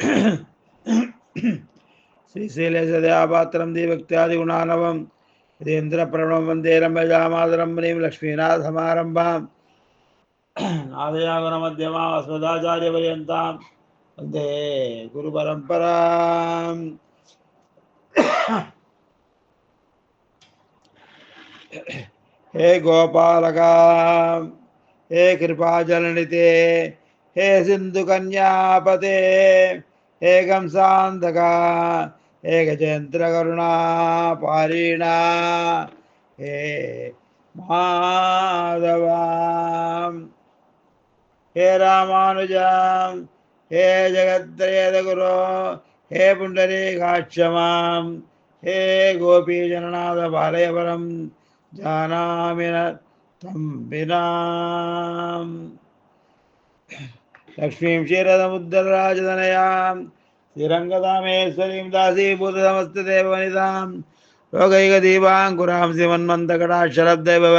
श्री श्रीशैलसदयापात्रं देवभक्त्यादिगुणानवं हृदेन्द्रप्रणवं वंदे रम्भजामादरं ह्रीं लक्ष्मीनाथमारम्भां नादयागुणमध्यमास्मदाचार्यपर्यन्तां वंदे गुरुपरम्पराम्। हे गोपालका, हे कृपाजलनिते హే సింధు కన్యాపతే హే కంసాంధక ఏకచంద్రకరుణా పారీణ హే మాధవాం హే రామానుజాం హే జగద్రేదగురో హే పుండరీకాక్షమాం హే గోపీజననాథ బాలయవరం జానామిన తంబినా லக்ஷ்மீம் க்ஷீரதமுத்தராஜதனயாம் ஸ்ரீரங்கதாமேஸ்வரீம் தாசீபூதமஸ்த தேவவனிதாம் லோகைக தீபாங்குராம் சிவன்மந்தகடாட்சரப்தைபவ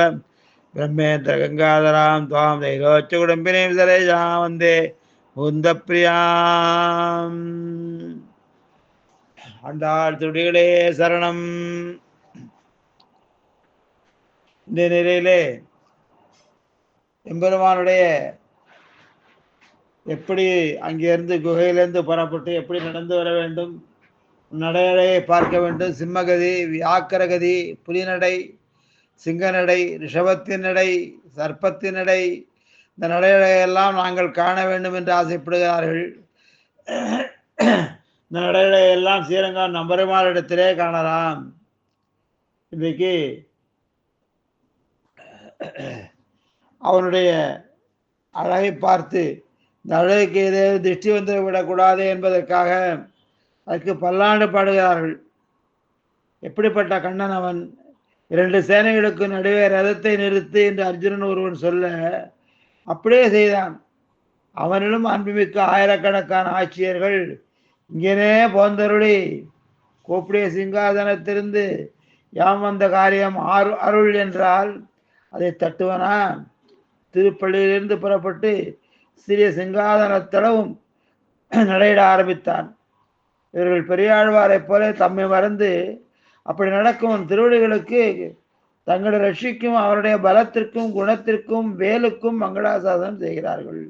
பிரம்மேந்திர கங்காதராம் துவாம் தைரோச்ச குடும்பினீம் சரேஷாம் வந்தே உந்த பிரியாம் ஆண்டாள் துடிகளே சரணம். இந்த நிலையிலே எம்பெருமானுடைய எப்படி அங்கேருந்து குகையிலேருந்து புறப்பட்டு எப்படி நடந்து வர வேண்டும்? நடையடையை பார்க்க வேண்டும். சிம்மகதி வியாக்கரகதி புலிநடை சிங்கநடை ரிஷபத்தின் நடை சர்ப்பத்தின் நடை. இந்த நடையடையெல்லாம் நாங்கள் காண வேண்டும் என்று ஆசைப்படுகிறார்கள். இந்த நடையடையெல்லாம் ஸ்ரீரங்கம் நம்பருமாரிடத்திலே காணலாம். இன்றைக்கு அவனுடைய அழகை பார்த்து தலைக்கு அழகுக்கு ஏதேனும் திருஷ்டி வந்து விடக்கூடாது என்பதற்காக அதற்கு பல்லாண்டு பாடுகிறார்கள். எப்படிப்பட்ட கண்ணன் அவன்? இரண்டு சேனைகளுக்கு நடுவே ரதத்தை நிறுத்து என்று அர்ஜுனன் ஒருவன் சொல்ல அப்படியே செய்தான். அவனிலும் அன்புமிக்க ஆயிரக்கணக்கான ஆட்சியர்கள் இங்கேனே போந்தருளி கோப்புடைய சிங்காதனத்திலிருந்து யாம் வந்த காரியம் ஆறு அருள் என்றால் அதை தட்டுவனா? திருப்பள்ளியிலிருந்து புறப்பட்டு சிறிய சிங்காதனத்தளவும் நடையிட ஆரம்பித்தான். இவர்கள் பெரியாழ்வாரைப் போல தம்மை மறந்து அப்படி நடக்கும் திருவடிகளுக்கு தங்களை ரட்சிக்கும் அவருடைய பலத்திற்கும் குணத்திற்கும் வேலுக்கும் மங்களாசாதனம் செய்கிறார்கள்.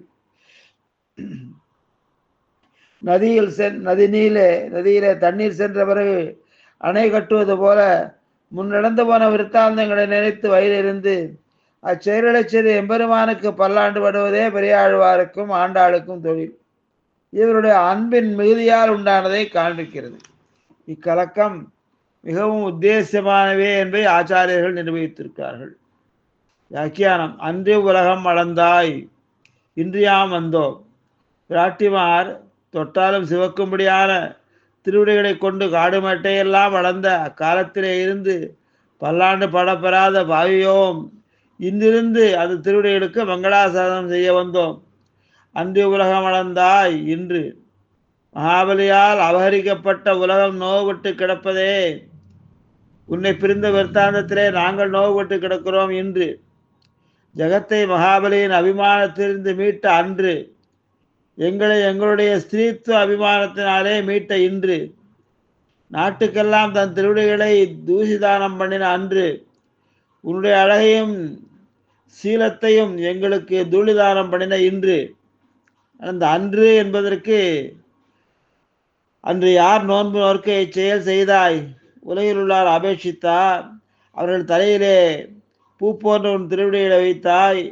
நதியில் சென் நதி நீலே நதியிலே தண்ணீர் சென்ற பிறகு அணை கட்டுவது போல முன்னடந்து போன விருத்தாந்தங்களை நினைத்து வயலிருந்து அச்செயலை எம்பெருமானுக்கு பல்லாண்டு படுவதே பெரியாழ்வாருக்கும் ஆண்டாளுக்கும் தொழில். இவருடைய அன்பின் மிகுதியால் உண்டானதை காண்பிக்கிறது. இக்கலக்கம் மிகவும் உத்தேசமானவே என்பதை ஆச்சாரியர்கள் நிரூபித்திருக்கார்கள் வியாக்கியானம் அன்று உலகம் அளந்தாய் இன்றியாம் வந்தோம் பிராட்டிமார் தொட்டாலும் சிவக்கும்படியான திருவிடைகளை கொண்டு காடு மட்டையெல்லாம் வளர்ந்த அக்காலத்திலே இருந்து பல்லாண்டு படப்பெறாத பாவியோம். இன்றிருந்து அது திருவிடைகளுக்கு மங்களாசாதனம் செய்ய வந்தோம். அன்று உலகம் அளந்தாய் இன்று. மகாபலியால் அபகரிக்கப்பட்ட உலகம் நோவுபட்டு கிடப்பதே. உன்னை பிரிந்த விற்த்தாந்தத்திலே நாங்கள் நோவுபட்டு கிடக்கிறோம் இன்று. ஜகத்தை மகாபலியின் அபிமானத்திலிருந்து மீட்ட அன்று. எங்களை எங்களுடைய ஸ்திரீத்துவ அபிமானத்தினாலே மீட்ட இன்று. நாட்டுக்கெல்லாம் தன் திருவிடைகளை தூசிதானம் பண்ணின அன்று. உன்னுடைய அழகையும் சீலத்தையும் எங்களுக்கு தூளிதானம் பண்ணின இன்று. அந்த அன்று என்பதற்கு அன்று யார் நோன்பு நோக்க செயல் செய்தாய்? உலகில் உள்ளார் அபேட்சித்தார். அவர்கள் தலையிலே பூ போன்ற உன் திருவிடையில வைத்தாய்.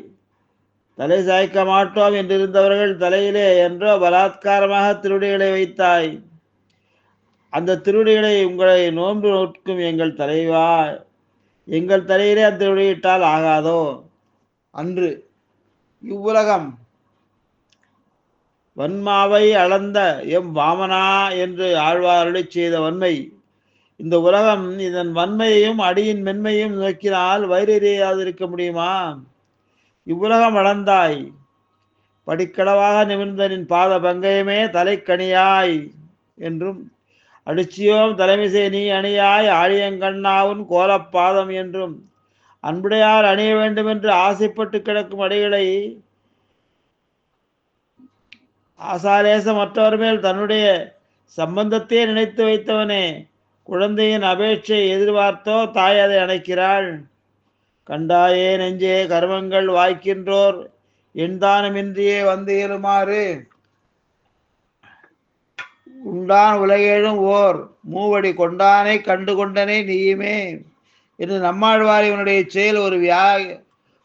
தலை சாய்க்க மாட்டோம் என்றிருந்தவர்கள் தலையிலே என்றோ பலாத்காரமாக திருவிடைகளை வைத்தாய். அந்த திருவிடைகளை உங்களை நோன்பு நோக்கும் எங்கள் தலைவா எங்கள் தலையிலே அந்த திருவிடையிட்டால் ஆகாதோ? அன்று இவ்வுலகம் வன்மாவை அளந்த எம் வாமனா என்று ஆழ்வார் செய்த வன்மை. இந்த உலகம் இதன் வன்மையையும் அடியின் மென்மையும் நோக்கினால் வயிறறியாதிருக்க முடியுமா? இவ்வுலகம் அளந்தாய். படிக்கடவாக நிமிர்ந்தனின் பாத பங்கயமே தலைக்கணியாய் என்றும் அடிச்சியோம் தலைமிசை நீ அணியாய் ஆழியங்கண்ணாவும் கோலப்பாதம் என்றும் அன்புடையார் அணிய வேண்டும் என்று ஆசைப்பட்டு கிடக்கும் அடிகளை ஆசாலேச மற்றவர் மேல் தன்னுடைய சம்பந்தத்தையே நினைத்து வைத்தவனே குழந்தையின் அபேட்சை எதிர்பார்த்தோ தாய் அதை அணைக்கிறாள். கண்டாயே நெஞ்சே கர்மங்கள் வாய்க்கின்றோர் எண்தானமின்றியே வந்து இயலுமாறு உண்டான் உலகேழும் ஓர் மூவடி கொண்டானை கண்டு கொண்டனை நீயுமே. என்று நம்மாழ்வார் இவனுடைய செயல் ஒரு வியா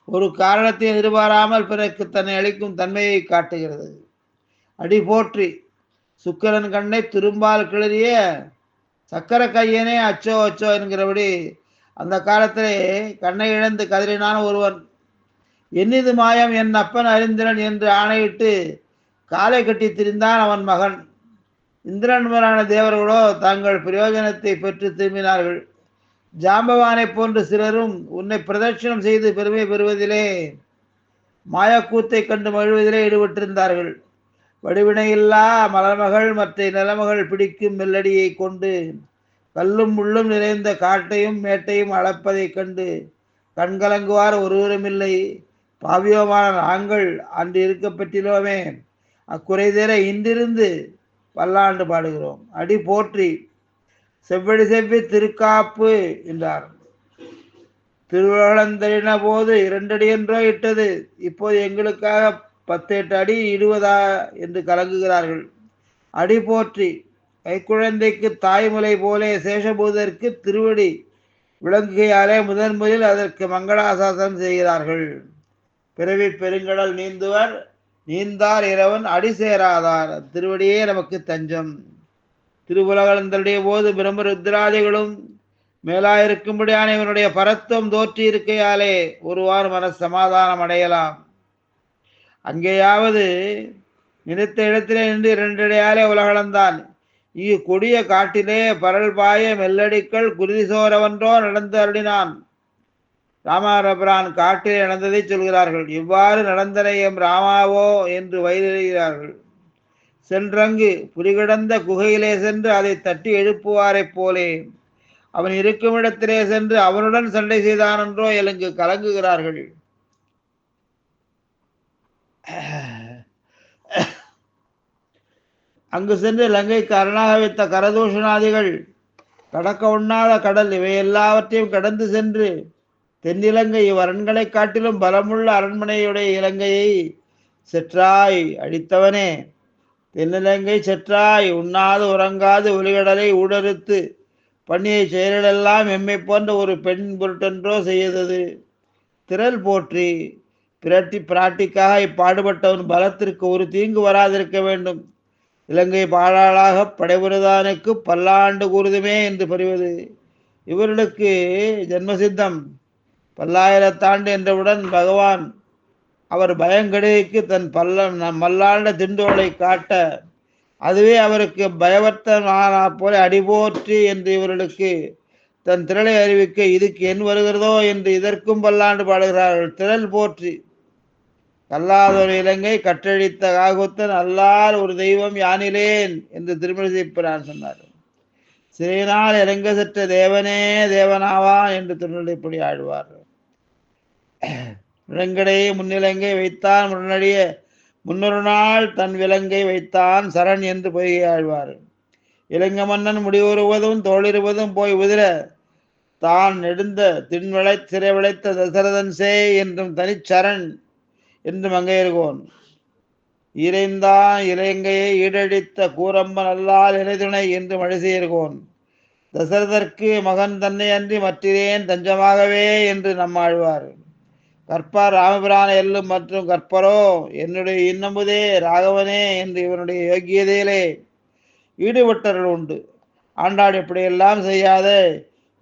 ஒரு காரணத்தை எதிர்பாராமல் பிறகு தன்னை அளிக்கும் தன்மையை காட்டுகிறது. அடி போற்றி சுக்கரன் கண்ணை திரும்பால் கிளறிய சக்கர கையனே அச்சோ அச்சோ என்கிறபடி அந்த காலத்திலே கண்ணை இழந்து கதறினான் ஒருவன். என்னிது மாயம்? என் அப்பன் அறிந்திரன் என்று ஆணையிட்டு காலை கட்டி திரிந்தான் அவன் மகன். இந்திரன்மரான தேவர்களோ தங்கள் பிரயோஜனத்தை பெற்று திரும்பினார்கள். ஜாம்பவானை போன்ற சிலரும் உன்னை பிரதட்சணம் செய்து பெருமை பெறுவதிலே மாயக்கூத்தை கண்டு மகிழ்வதிலே ஈடுபட்டிருந்தார்கள். வடிவினையில்லா மலர்மகள் மற்ற நிலமகள் பிடிக்கும் மெல்லடியை கொண்டு கல்லும் முள்ளும் நிறைந்த காட்டையும் மேட்டையும் அளப்பதைக் கண்டு கண்கலங்குவார் ஒருவருமில்லை பாவியோமான நாங்கள் அன்று இருக்கப்பட்டிலோமே அக்குறைதேற இன்றிருந்து பல்லாண்டு பாடுகிறோம். அடி போற்றி செவ்வடி செவ்வி திருக்காப்பு என்றார். திருவளந்தரின போது இரண்டடி என்றோ இட்டது. இப்போது எங்களுக்காக பத்து எட்டு அடி இடுவதா என்று கலங்குகிறார்கள். அடி போற்றி கைக்குழந்தைக்கு தாய்மலை போலே சேஷபூதருக்கு திருவடி விளங்குகையாலே முதன் முதலில் அதற்கு மங்களாசாசனம் செய்கிறார்கள். பிறவி பெருங்கடல் நீந்துவர் நீந்தார் இரவன் அடி சேராதார். திருவடியே நமக்கு தஞ்சம். திருவுலகளந்தருடைய போது பிரம்மருத்ராதிகளும் மேலாயிருக்கும்படியான இவனுடைய பரத்துவம் தோற்றி இருக்கையாலே ஒருவாறு மன சமாதானம் அடையலாம். அங்கேயாவது நினைத்த இடத்திலே நின்று இரண்டடையாலே உலகளந்தான் இ கொடிய காட்டிலே பரல் பாய மெல்லடிக்கள் குருதி சோரவன்றோ நடந்து அருளினான். ராமாரபிரான் காட்டிலே நடந்ததை சொல்கிறார்கள். இவ்வாறு நடந்தனை எம் ராமாவோ என்று வயிறுகிறார்கள் சென்றங்கு புரிகிடந்த குகையிலே சென்று அதை தட்டி எழுப்புவாரைப் போலே. அவன் இருக்கும் இடத்திலே சென்று அவனுடன் சண்டை செய்தானென்றோ எலுங்கு கலங்குகிறார்கள். அங்கு சென்று லங்கைக்கு அரணாக வைத்த கரதூஷணாதிகள் கடக்க உண்ணாத கடல் இவை எல்லாவற்றையும் கடந்து சென்று தென்னிலங்கை இவ்வரண்களை காட்டிலும் பலமுள்ள அரண்மனையுடைய இலங்கையை செற்றாய் அடித்தவனே தென்னிலங்கை செற்றாய் உண்ணாது உறங்காது ஒலிகடலை ஊடறுத்து பண்ணிய செயலெல்லாம் எம்மை போன்ற ஒரு பெண் பொருட்டென்றோ செய்தது. திரள் போற்றி பிரட்டி பிராட்டிக்காக இப்பாடுபட்டவன் பலத்திற்கு ஒரு தீங்கு வராதிருக்க வேண்டும். இலங்கை பாழாளாக படைபுரதானுக்கு பல்லாண்டு கூறுதுமே என்று பறிவது இவர்களுக்கு ஜென்மசித்தம் பல்லாயிரத்தாண்டு என்றவுடன் பகவான் அவர் பயங்கடைக்கு தன் பல்ல மல்லாண்ட திண்டோலை காட்ட அதுவே அவருக்கு பயவர்த்தமான போல அடிபோற்றி என்று இவர்களுக்கு தன் திரளை அறிவிக்க இதுக்கு என் வருகிறதோ என்று இதற்கும் பல்லாண்டு பாடுகிறார்கள். திரள் போற்றி. கல்லாதொரு இலங்கை கற்றழித்த காகுத்தன் அல்லால் ஒரு தெய்வம் யானிலேன் என்று திருமணி சொன்னார். சிறையினால் இறங்க சற்ற தேவனே தேவனாவான் என்று திருநெல்லைப்படி ஆழ்வார் விலங்கடையை முன்னிலங்கை வைத்தான் முன்னடிய முன்னொரு நாள் தன் விலங்கை வைத்தான் சரண் என்று பொய்கை ஆழ்வார் இலங்கை மன்னன் முடிவுறுவதும் தோளிருவதும் போய் உதிர தான் நெடுந்த தின்விளை சிறைவிளைத்த தசரதன் சே என்றும் தனிச்சரண் என்று மங்கையர்கோன். இறைந்தான் இலங்கையை ஈடடித்த கூரம்பன் அல்லால் இறைதுணை என்று மழிசெயர்கோன். தசரதற்கு மகன் தன்னை அன்றி மற்றிரேன் தஞ்சமாகவே என்று நம்மாழ்வார். கற்பார் ராமபிரான எல்லும் மற்றும் கற்பரோ என்னுடைய இன்னமுதே ராகவனே என்று இவனுடைய யோக்கியதையிலே ஈடுபட்டவர்கள் உண்டு. ஆண்டாள் இப்படியெல்லாம் செய்யாத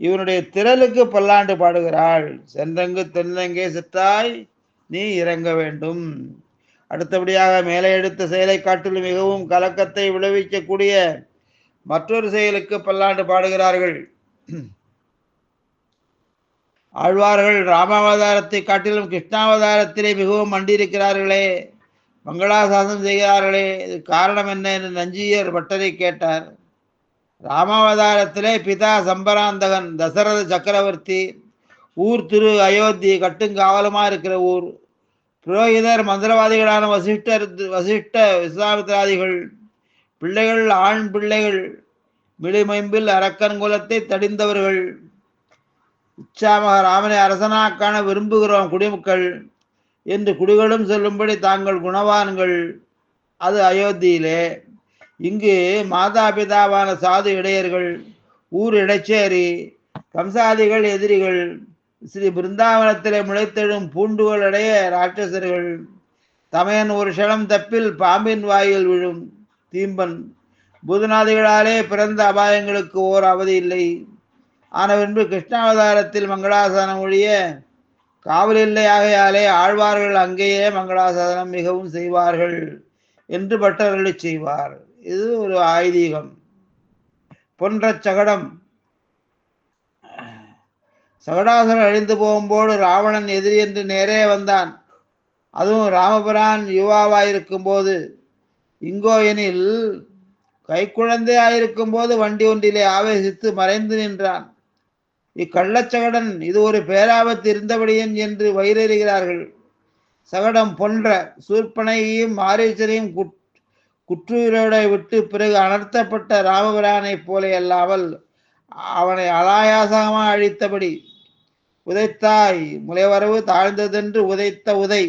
இவனுடைய திரளுக்கு பல்லாண்டு பாடுகிறாள். சென்றங்கு தென்னங்கே சித்தாய் நீ இறங்க வேண்டும். அடுத்தபடியாக மேலே எடுத்த செயலை காட்டிலும் மிகவும் கலக்கத்தை விளைவிக்கக்கூடிய மற்றொரு செயலுக்கு பல்லாண்டு பாடுகிறார்கள். ஆழ்வார்கள் ராமாவதாரத்தை காட்டிலும் கிருஷ்ணாவதாரத்திலே மிகவும் மண்டியிருக்கிறார்களே. மங்களாசாசனம் செய்கிறார்களே. இது காரணம் என்ன என்று நஞ்சியர் பட்டரை கேட்டார். ராமாவதாரத்திலே பிதா சம்பராந்தகன் தசரத சக்கரவர்த்தி ஊர் திரு அயோத்தி கட்டுங்காவலமாக இருக்கிற ஊர். புரோகிதர் மந்திரவாதிகளான வசிஷ்டர் வசிஷ்ட விஸ்வாமித்ராதிகள் பிள்ளைகள் ஆண் பிள்ளைகள் மிளிமைம்பில் அரக்கன் குலத்தை தடிந்தவர்கள். இச்சாமக ராமனை அரசனாக் காண விரும்புகிறோம் குடிமக்கள். என்று குடிகளும் சொல்லும்படி தாங்கள் குணவான்கள். அது அயோத்தியிலே. இங்கு மாதா பிதாவான சாது இடையர்கள் ஊர் இடைச்சேரி கம்சாதிகள் எதிரிகள் ஸ்ரீ பிருந்தாவனத்திலே முளைத்தெழும் பூண்டுகளடைய ராட்சசர்கள். தமையன் ஒரு க்ஷணம் தப்பில் பாம்பின் வாயில் விழும் தீம்பன். பூதநாதிகளாலே பிறந்த அபாயங்களுக்கு ஓர் அவதி இல்லை. ஆன பின்பு கிருஷ்ணாவதாரத்தில் மங்களாசானம் ஒழிய காவல் ஆழ்வார்கள் அங்கேயே மங்களாசாதனம் மிகவும் செய்வார்கள் என்று பட்டர்களை செய்வார். இது ஒரு ஐதீகம். பொன்ற சகடம். சகடாசுரன் அழிந்து போகும்போது ராவணன் எதிரி என்று நேரே வந்தான். அதுவும் ராமபுரான் யுவாவாயிருக்கும் போது. இங்கோ எனில் கைக்குழந்தையாயிருக்கும் போது வண்டி ஒன்றிலே ஆவேசித்து மறைந்து நின்றான். இக்கள்ளச்சகடன் இது ஒரு பேராபத்து இருந்தபடியன் என்று வயிறறிகிறார்கள் சகடம் போன்ற சூர்பனையையும் மாரீச்சரையும் குட் குற்றுயிரோட விட்டு பிறகு அனர்த்தப்பட்ட ராமபிரானைப் போல அல்லாமல் அவனை அலாயாசமாக அழித்தபடி உதைத்தாய். முளைவரவு தாழ்ந்ததென்று உதைத்த உதை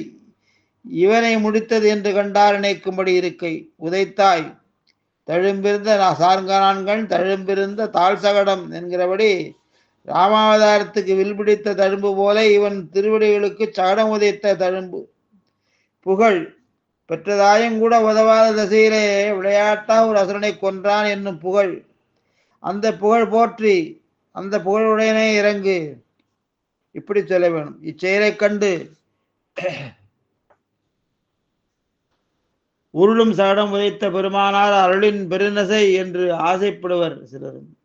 இவனை முடித்தது என்று கண்டார் நினைக்கும்படி இருக்கை. உதைத்தாய். தழும்பிருந்த சார்கணான்கள் தழும்பிருந்த தாழ் சகடம் என்கிறபடி ராமாவதாரத்துக்கு வில் பிடித்த தழும்பு போல இவன் திருவடிகளுக்கு சடம் உதைத்த தழும்பு. புகழ் பெற்றதாயும் கூட உதவாத திசையிலே விளையாட்டா ஒரு அசுரனை கொன்றான் என்னும் புகழ். அந்த புகழ் போற்றி அந்த புகழுடையனே இறங்கு. இப்படி சொல்ல வேணும். இச்செயலை கண்டு உருளும் சடம் உதைத்த பெருமானார் அருளின் பெருநசை என்று ஆசைப்படுவர் சிலரும்.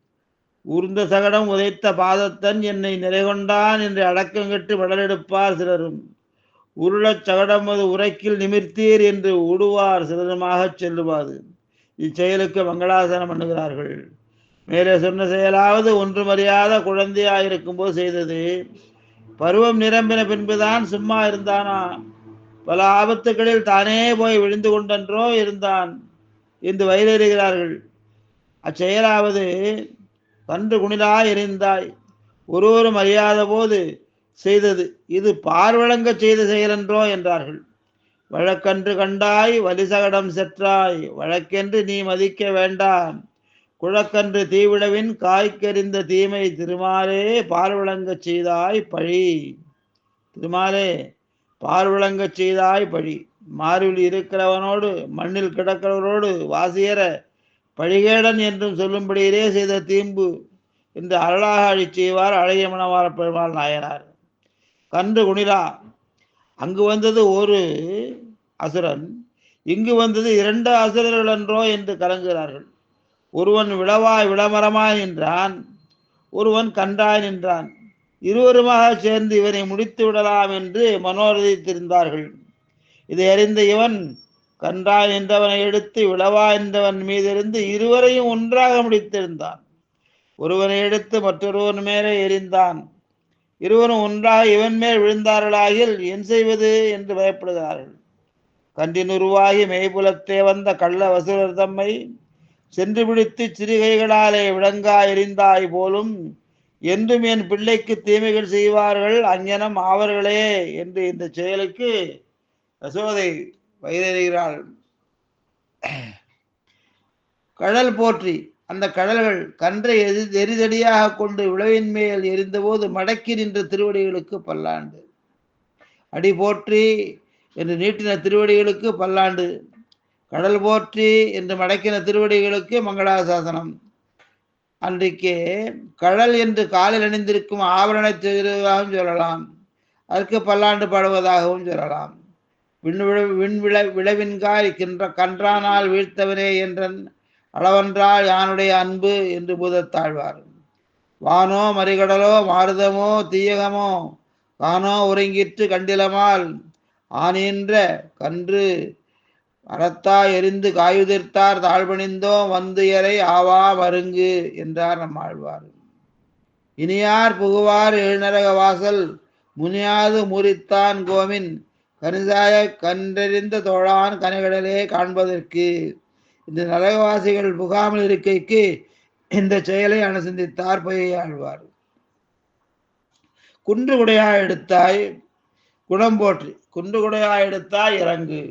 ஊர்ந்த சகடம் உதைத்த பாதத்தன் என்னை நிறைகொண்டான் என்று அடக்கங்கட்டு வடலெடுப்பார் சிலரும். உருளச் சகடம் அது உரைக்கில் நிமிர்த்தீர் என்று ஓடுவார் சிலருமாகச் செல்லுவாது. இச்செயலுக்கு மங்களாசனம் பண்ணுகிறார்கள். மேலே சொன்ன செயலாவது ஒன்றுமறியாத குழந்தையாயிருக்கும் போது செய்தது. பருவம் நிரம்பின பின்புதான் சும்மா இருந்தானா? பல ஆபத்துகளில் தானே போய் விழுந்து கொண்டன்றோ இருந்தான்? என்று வயலேறுகிறார்கள். அச்செயலாவது கன்று குணிலா எறிந்தாய் ஒருவரும் அறியாத போது செய்தது இது பார்வழங்க செய்த செயலன்றோ என்றார்கள். வழக்கன்று கண்டாய் வலிசகடம் செற்றாய் வழக்கென்று நீ மதிக்க வேண்டாம். குழக்கன்று தீவிடவின் காய்க்கறிந்த தீமை திருமாலே பார்வழங்க செய்தாய் பழி. திருமாலே பார்வழங்க செய்தாய் பழி. மார்பில் இருக்கிறவனோடு மண்ணில் கிடக்கிறவரோடு வாசியற பழிகேடன் என்றும் சொல்லும்படியிலே செய்த தீம்பு இந்த அருளாக அழி செய்வார் அழகிய மனவார பெருமாள் நாயனார். கன்று குணிலா அங்கு வந்தது ஒரு அசுரன் இங்கு வந்தது இரண்டு அசுரர்கள் என்றோ என்று கலங்குகிறார்கள். ஒருவன் விளவாய் விளமரமாய் நின்றான் ஒருவன் கன்றாய் நின்றான். இருவருமாக சேர்ந்து இவனை முடித்து விடலாம் என்று மனோரதித்திருந்தார்கள். இதை அறிந்த இவன் கன்றாய் நின்றவனை எடுத்து விளவாய் நின்றவன் மீதிருந்து இருவரையும் ஒன்றாக முடித்திருந்தான். ஒருவனை எடுத்து மற்றொருவன் மேலே எரிந்தான் இருவரும் ஒன்றாக இவன் மேல் விழுந்தார்களாகில் என் செய்வது என்று பயப்படுகிறார்கள். கன்றின் உருவாகி மெய்புலத்தே வந்த கள்ள வசூலர் தம்மை சென்று பிடித்து சிறுகைகளாலே விளங்கா எரிந்தாய் போலும் என்றும் என் பிள்ளைக்கு தீமைகள் செய்வார்கள் அஞ்ஞனம் ஆவர்களே என்று இந்த செயலுக்கு யசோதை வயதறிகிறாள் கடல் போற்றி அந்த கடல்கள் கன்றை எரி எரிதடியாக கொண்டு விளவின் மேல் எரிந்தபோது மடக்கி நின்ற திருவடிகளுக்கு பல்லாண்டு. அடி போற்றி என்று நீட்டின திருவடிகளுக்கு பல்லாண்டு. கடல் போற்றி என்று மடக்கின திருவடிகளுக்கு மங்களாசாசனம். அன்றைக்கே கடல் என்று காலில் அணிந்திருக்கும் ஆபரண செய்வதாகவும் சொல்லலாம். அதற்கு பல்லாண்டு பாடுவதாகவும் சொல்லலாம். விண்விழ விண்விள விளைவின்காய் கின்ற கன்றானால் வீழ்த்தவனே என்றன் அளவன்றால் யானுடைய அன்பு என்று பூதத்தாழ்வார். வானோ மறிகடலோ மாருதமோ தீயகமோ கானோ உறங்கிற்று கண்டிலமால் ஆனின்ற கன்று அறத்தா எரிந்து காயுதிர்த்தார் தாழ்பணிந்தோம் வந்து எறை ஆவா மருங்கு என்றார் நம் ஆழ்வார் இனியார் புகுவார் எழுநரக வாசல் முனியாது முறித்தான் கோமின் கனிசாய கண்டறிந்த தோழான் கனகடலே காண்பதற்கு. இந்த நரகவாசிகள் புகாமல் இருக்கைக்கு இந்த செயலை அனுசந்தித்தார் பொய்யாழ்வார். குன்று குடையா எடுத்தாய் குணம் போற்றி. குன்று குடையா எடுத்தாய் இறங்கு.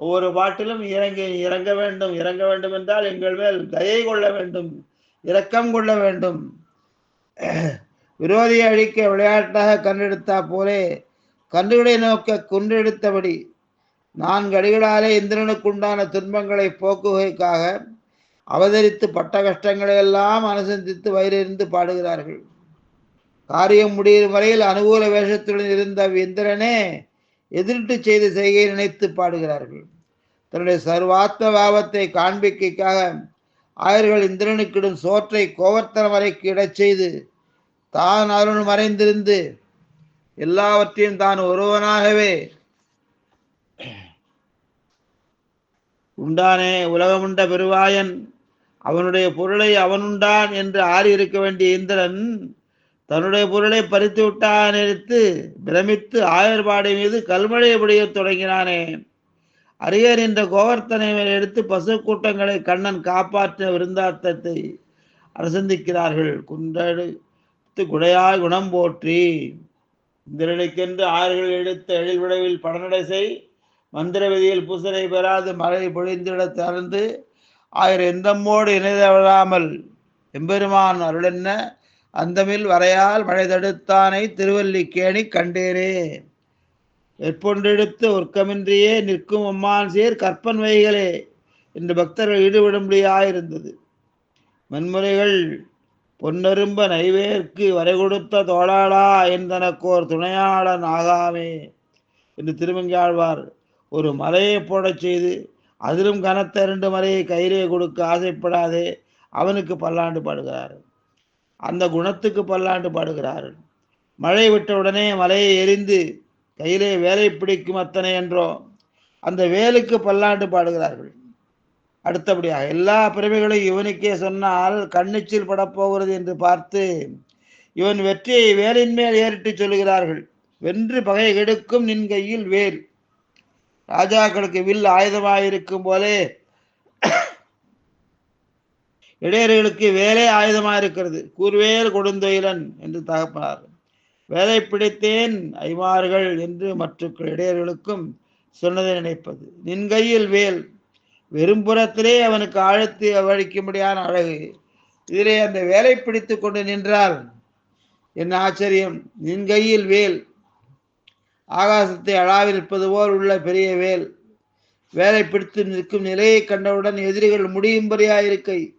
ஒவ்வொரு பாட்டிலும் இறங்கி இறங்க வேண்டும் இறங்க வேண்டும் என்றால் எங்கள் மேல் தயை கொள்ள வேண்டும் இரக்கம் கொள்ள வேண்டும். விரோதியை அழிக்க விளையாட்டாக கண்டெடுத்தா போலே கன்றுகளை நோக்க குன்றெடுத்தபடி நான்கு அடிகளாலே இந்திரனுக்குண்டான துன்பங்களை போக்குவதற்காக அவதரித்து பட்ட கஷ்டங்களை எல்லாம் அனுசந்தித்து வயிறிருந்து பாடுகிறார்கள். காரியம் முடியும் வரையில் அனுகூல வேஷத்துடன் இருந்த இந்திரனே எதிர்த்து செய்த செய்கையை நினைத்து பாடுகிறார்கள். தன்னுடைய சர்வாத்ம பாவத்தை காண்பிக்கைக்காக ஆயர்கள் இந்திரனுக்கிடும் சோற்றை கோவர்த்தன வரைக்கு இடச் செய்து தான் அருள் மறைந்திருந்து எல்லாவற்றையும் தான் ஒருவனாகவே. உண்டானே உலகமுண்ட பெருவாயன் அவனுடைய பொருளை அவனுண்டான் என்று ஆறி இருக்க வேண்டிய இந்திரன் தன்னுடைய பொருளை பறித்து விட்டான் எடுத்து பிரமித்து ஆயர்பாடை மீது கல்மழை பொழியத் தொடங்கினானே. அரியர் என்ற கோவர்த்தனை மேல் எடுத்து பசு கூட்டங்களை கண்ணன் காப்பாற்ற விருந்தார்த்தத்தை அரசந்திக்கிறார்கள் குண்டடு குடையாய் குணம் போற்றி. இந்திரனுக்கென்று ஆறுகள் எடுத்த எழில்விடவில் படநடை செய். மந்திர பூசனை பெறாது மழை பொழிந்திட திறந்து ஆயிரம் எந்தம்மோடு இணைதவராமல் எம்பெருமான் அருளென்ன அந்தமில் வரையால் மழை தடுத்தானை திருவல்லிக்கேணி கண்டேரே எப்பொன்றெடுத்து ஒர்க்கமின்றியே நிற்கும் அம்மான் சேர் கற்பன் வைகளே என்று பக்தர்கள் ஈடுபடும்படியாயிருந்தது. மென்முறைகள் பொன்னரும்ப நைவேற்கு வரை கொடுத்த தோழாளா என்றனக்கோர் துணையாளன் ஆகாமே என்று திருமங்காழ்வார் ஒரு மலையை போடச் செய்து அதிலும் கனத்த இரண்டு மலையை கையிலே கொடுக்க ஆசைப்படாதே அவனுக்கு பல்லாண்டு பாடுகிறார். அந்த குணத்துக்கு பல்லாண்டு பாடுகிறார். மழை விட்டவுடனே மலையை எரிந்து கையிலே வேலை பிடிக்கும் அத்தனை என்றோ அந்த வேலுக்கு பல்லாண்டு பாடுகிறார்கள். அடுத்தபடியாக எல்லா பிறவிகளையும் இவனுக்கே சொன்னால் கண்ணிச்சில் படப்போகிறது என்று பார்த்து இவன் வெற்றியை வேலின் மேல் ஏறிட்டு சொல்கிறார்கள். வென்று பகை கெடுக்கும் நின் கையில் வேல். ராஜாக்களுக்கு வில் ஆயுதமாயிருக்கும் போலே இடையர்களுக்கு வேலை ஆயுதமாயிருக்கிறது. கூர்வேல் கொடுந்தொயிலன் என்று தகப்பனார். வேலை பிடித்தேன் ஐமார்கள் என்று மற்ற இடையர்களுக்கும் சொன்னதை நினைப்பது. நின் கையில் வேல். வெறும்புறத்திலே அவனுக்கு ஆழ்த்தி வழிக்கும்படியான அழகு. இதிலே அந்த வேலை பிடித்து கொண்டு நின்றால் என்ன ஆச்சரியம். நின் கையில் வேல். ஆகாசத்தை அழாவிருப்பது போல் உள்ள பெரிய வேல். வேலை பிடித்து நிற்கும் நிலையை கண்டவுடன் எதிரிகள் முடியும்படியாயிருக்கை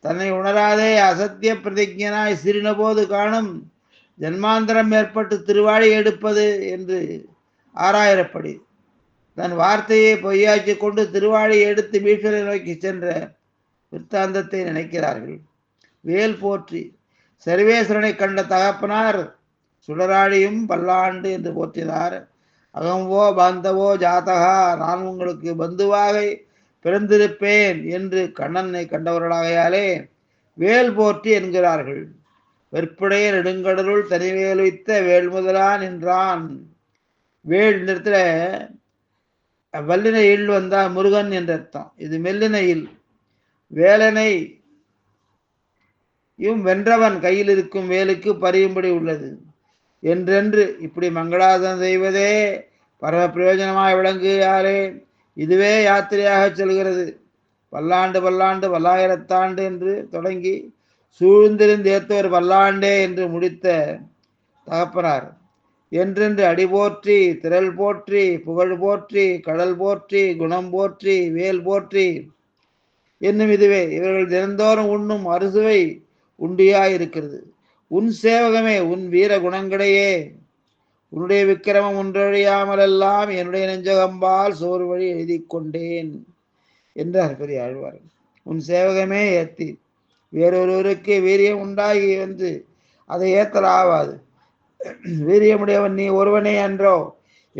தன்னை உணராதே அசத்திய பிரதிஜனாய் சிறினபோது காணும் ஜன்மாந்தரம் ஏற்பட்டு திருவாழி எடுப்பது என்று ஆராயிரப்படி தன் வார்த்தையை பொய்யாக்கி கொண்டு திருவாழி எடுத்து பீஷ்மரை நோக்கி சென்ற விற்த்தாந்தத்தை நினைக்கிறார்கள். வேல் போற்றி சர்வேஸ்வரனை கண்ட தகப்பனார் சுடராழியும் பல்லாண்டு என்று போற்றினார். அகம்போ பாந்தவோ ஜாதகா நான் உங்களுக்கு பந்துவாக பிறந்திருப்பேன் என்று கண்ணனை கண்டவர்களாகையாலே வேல் போற்றி என்கிறார்கள். வெற்புடைய நெடுங்கடலுள் தனிவேல் வைத்த வேல் முதலான் என்றான் வேல் இந்த இடத்துல வல்லின இல் வந்தா முருகன் என்ற அர்த்தம். இது மெல்லின இல் வேலனை இவ் வென்றவன் கையில் இருக்கும் வேலுக்கு பறியும்படி உள்ளது. என்றென்று இப்படி மங்களாதம் செய்வதே பரம பிரயோஜனமாய் விளங்குகிறாரே. இதுவே யாத்திரையாக செல்கிறது. பல்லாண்டு பல்லாண்டு பல்லாயிரத்தாண்டு என்று தொடங்கி சூழ்ந்திருந்து ஏத்தவர் பல்லாண்டே என்று முடித்த தகப்பனார். என்றென்று அடி போற்றி திரள் போற்றி புகழ் போற்றி கடல் போற்றி குணம் போற்றி வேல் போற்றி. என்னும் இதுவே இவர்கள் தினந்தோறும் உண்ணும் அறுசுவை உண்டியாயிருக்கிறது. உன் சேவகமே உன் வீர குணங்களையே. உன்னுடைய விக்கிரமம் ஒன்றழியாமலெல்லாம் என்னுடைய நெஞ்சகம்பால் சோறு வழி எழுதி கொண்டேன் என்றார் பெரிய ஆழ்வார். உன் சேவகமே ஏத்தி வேறொருவருக்கு வீரியம் உண்டாகி வந்து அதை ஏத்தலாவாது வீரியமுடையவன் நீ ஒருவனே என்றோ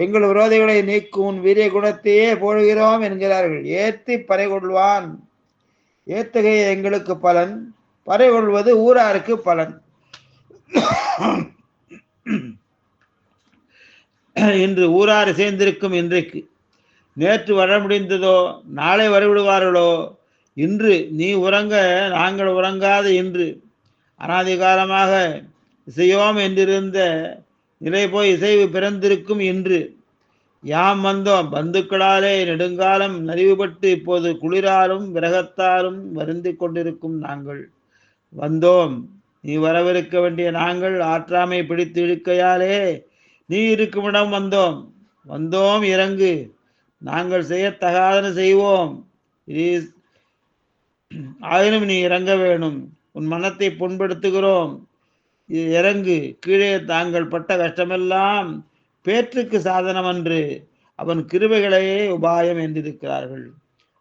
எங்கள் விரோதிகளை நீக்கும் உன் வீரிய குணத்தையே போடுகிறோம் என்கிறார்கள். ஏத்தி பறை கொள்வான் ஏத்தகைய எங்களுக்கு பலன். பறை கொள்வது ஊராருக்கு பலன். இன்று ஊரார் இசைந்திருக்கும் இன்றைக்கு நேற்று வர முடிந்ததோ நாளை வரவிடுவார்களோ? இன்று நீ உறங்க நாங்கள் உறங்காத இன்று. அனாதிகாலமாக இசையோம் என்றிருந்த நிலை போய் இசைவு பிறந்திருக்கும் இன்று. யாம் வந்தோம்? பந்துக்களாலே நெடுங்காலம் நலிவுபட்டு இப்போது குளிராலும் விரகத்தாலும் வருந்தி கொண்டிருக்கும் நாங்கள். வந்தோம். நீ வரவிருக்க வேண்டிய நாங்கள் ஆற்றாமை பிடித்து இழுக்கையாலே நீ இருக்குமிடம் வந்தோம். வந்தோம் இறங்கு. நாங்கள் செய்யத்தகாதன செய்வோம். ஆயினும் நீ இறங்க வேணும். உன் மனத்தை புண்படுத்துகிறோம். இறங்கு. கீழே தாங்கள் பட்ட கஷ்டமெல்லாம் பேற்றுக்கு சாதனம் அன்று அவன் கிருபைகளையே உபாயம் என்றிருக்கிறார்கள்.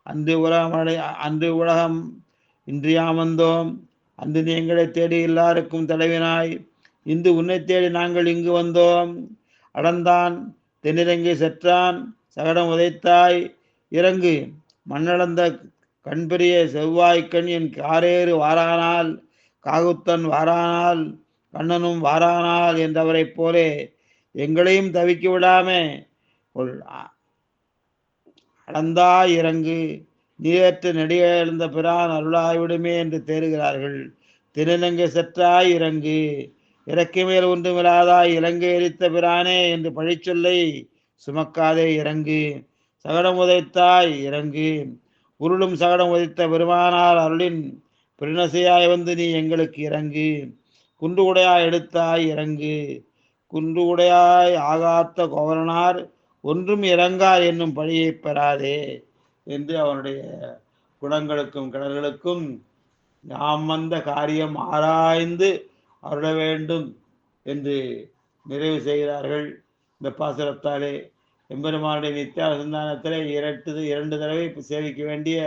அன்று உலகம் அடை அன்று உலகம் இன்றியாம் வந்தோம். அன்று நீ எங்களை தேடி எல்லாருக்கும் தலைவினாய் இன்று உன்னை தேடி நாங்கள் இங்கு வந்தோம். அடந்தான் தென்னிறங்கை செற்றான் சகடம் உதைத்தாய். இறங்கு. மண்ணளந்த கண்பெரிய செவ்வாய்க்கண் என் காரேறு வாரானால் காகுத்தன் வாரானால். கண்ணனும் வாரானால் என்றவரைப் போலே எங்களையும் தவிக்க விடாமே. கொள் அளந்தாய் இறங்கு நீரற்ற நெடியெழுந்த பிரான் அருளாய்விடுமே என்று தேறுகிறார்கள். திருநங்கு செற்றாய் இறங்கு இறக்கு மேல் ஒன்றுமில்லாதாய் இலங்கை எரித்த பிரானே என்று பழிச்சொல்லை சுமக்காதே இறங்கு சகடம் உதைத்தாய் இறங்கு. உருளும் சகடம் உதைத்த பெருமானார் அருளின் பிரினசையாய் வந்து நீ எங்களுக்கு இறங்கு. குன்று உடையாய் எடுத்தாய் இறங்கு. குன்று உடையாய் ஆகாத்த கோவலனார் ஒன்றும் இறங்கா என்னும் பழியை பெறாதே என்று அவனுடைய குணங்களுக்கும் கடல்களுக்கும் நாம் வந்த காரியம் ஆராய்ந்து அருள வேண்டும் என்று நிறைவு செய்கிறார்கள். இந்த பாசுரத்தாலே எம்பெருமானுடைய நித்திய இரட்டு இரண்டு இரண்டு தடவை சேவிக்க வேண்டிய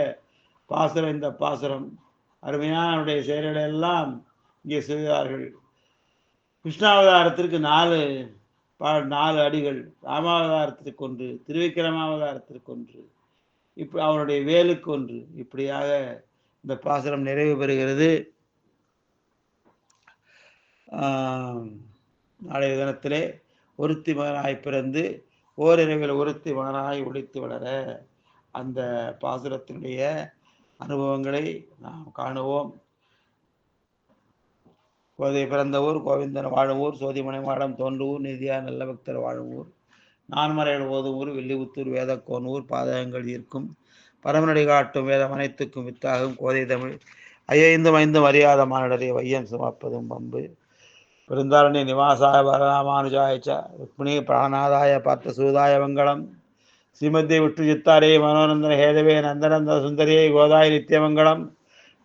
பாசுரம் இந்த பாசுரம். அருமையான அவனுடைய செயல்களை எல்லாம் இங்கே செய்தார்கள் கிருஷ்ணாவதாரத்திற்கு நாலு பா நாலு அடிகள் ராமாவதாரத்திற்கு ஒன்று திருவிக்கிரமாவதாரத்திற்கு ஒன்று இப்ப அவருடைய வேலுக்கு ஒன்று. இப்படியாக இந்த பாசுரம் நிறைவு பெறுகிறது. நாளைய தினத்திலே ஒருத்தி மகனாய் பிறந்து ஓரிரவில் ஒருத்தி மகனாய் ஒழித்து வளர அந்த பாசுரத்தினுடைய அனுபவங்களை நாம் காணுவோம். கோதை பிறந்த ஊர் கோவிந்தன் வாழும் ஊர் சோதிமனை மாடம் தோன்றுவூர் நிதியா நல்ல பக்தர் வாழும் ஊர். நான்மறையில் ஓதும் ஊர் வில்லிபுத்தூர் வேதக்கோன் ஊர் பாதகங்கள் ஈர்க்கும். பரமநடி காட்டும் வேதம் அனைத்துக்கும் வித்தாகும். கோதை தமிழ் ஐயந்தும் ஐந்தும் அறியாத மானிடரை வையம் சுமப்பதும் பம்பு பெருந்தாரணி நிவாசாய பரராமானுஜாயச்ச ருக்மிணி பிராணாதாய பார்த்த சூதாய மங்களம். ஸ்ரீமதி விட்டு சித்தாரே மனோநந்தன ஹேதவே நந்தநந்த சுந்தரியை கோதாய நித்தியமங்கலம்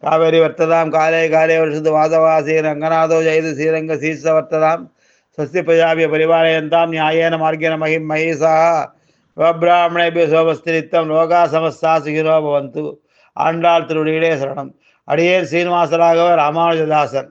காவேரி வர்த்ததாம் காலே காலே வருஷத்து வாதவாசி ரங்கநாதோ ஜெயது ஸ்ரீரங்க சீச வர்த்ததாம். சஸ்தி பிரஜாபிய பரிபாலயந்தாம் நியாயேன மார்கேன மகிம் மகேசா. சிவபிராமணேபிய சோபஸ்திரித்தம் லோகா சமஸ்தா சுகிரோ பவந்து. ஆண்டாள் திருவடிகளே சரணம். அடியேன் சீனிவாசராகவ ராமானுஜதாசன்.